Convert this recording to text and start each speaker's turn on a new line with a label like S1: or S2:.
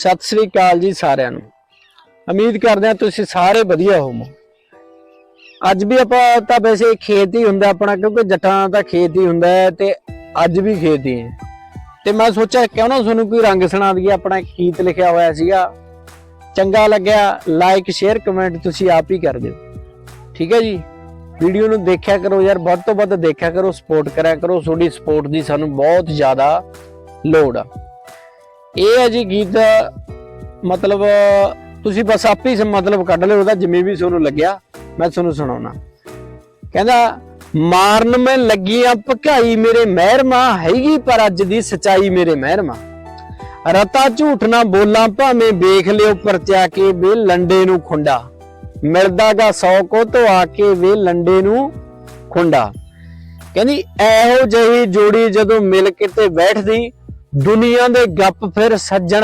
S1: ਸਤਿ ਸ੍ਰੀ ਅਕਾਲ ਜੀ ਸਾਰਿਆਂ ਨੂੰ। ਉਮੀਦ ਕਰਦੇ ਹਾਂ ਤੁਸੀਂ ਸਾਰੇ ਵਧੀਆ ਹੋਵੋ ਅੱਜ ਵੀ ਆਪਾਂ ਤਾਂ ਵੈਸੇ ਖੇਤ ਹੀ ਹੁੰਦਾ ਆਪਣਾ, ਕਿਉਂਕਿ ਜੱਟਾਂ ਦਾ ਖੇਤ ਹੀ ਹੁੰਦਾ ਹੈ ਤੇ ਅੱਜ ਵੀ ਖੇਤ ਹੀ ਹੈ। ਤੇ ਮੈਂ ਸੋਚਿਆ ਕਿਉਂ ਨਾ ਤੁਹਾਨੂੰ ਕੋਈ ਰੰਗ ਸੁਣਾ ਦਈਏ, ਆਪਣਾ ਗੀਤ ਲਿਖਿਆ ਹੋਇਆ ਸੀਗਾ। ਚੰਗਾ ਲੱਗਿਆ ਲਾਈਕ ਸ਼ੇਅਰ ਕਮੈਂਟ ਤੁਸੀਂ ਆਪ ਹੀ ਕਰ ਦਿਓ। ਠੀਕ ਹੈ ਜੀ? ਵੀਡੀਓ ਨੂੰ ਦੇਖਿਆ ਕਰੋ ਯਾਰ, ਵੱਧ ਤੋਂ ਵੱਧ ਦੇਖਿਆ ਕਰੋ, ਸਪੋਰਟ ਕਰਿਆ ਕਰੋ। ਤੁਹਾਡੀ ਸਪੋਰਟ ਦੀ ਸਾਨੂੰ ਬਹੁਤ ਜ਼ਿਆਦਾ ਲੋੜ ਆ। ਇਹ ਹੈ ਜੀ ਗੀਤ ਮਤਲਬ, ਤੁਸੀਂ ਬਸ ਆਪੇ ਹੀ ਮਤਲਬ ਕੱਢ ਲਿਓ, ਉਹਦਾ ਜਿਵੇਂ ਵੀ ਤੁਹਾਨੂੰ ਲੱਗਿਆ, ਮੈਂ ਤੁਹਾਨੂੰ ਸੁਣਾਉਣਾ। ਕਹਿੰਦਾ, ਮਾਰਨ ਮੈਂ ਲੱਗੀਆਂ ਭਕਾਈ ਮੇਰੇ ਮਹਿਰਮਾ, ਹੈਗੀ ਪਰ ਅੱਜ ਦੀ ਸਚਾਈ ਮੇਰੇ ਮਹਿਰਮਾ। ਰਤਾ ਝੂਠ ਨਾ ਬੋਲਾਂ ਭਾਵੇਂ ਵੇਖ ਲਿਓ ਪਰਚਾ ਕੇ ਵੇ ਲੰਡੇ ਨੂੰ ਖੁੰਡਾ। ਮਿਲਦਾਗਾ ਸੌ ਕੋ ਤੋਂ ਆ ਕੇ ਵੇ ਲੰਡੇ ਨੂੰ ਖੁੰਡਾ। ਕਹਿੰਦੀ, ਇਹੋ ਜਿਹੀ ਜੋੜੀ ਜਦੋਂ ਮਿਲ ਕੇ ਤੇ ਬੈਠਦੀ ਦੁਨੀਆ ਦੇ ਗੱਪ ਫਿਰ ਸੱਜਣ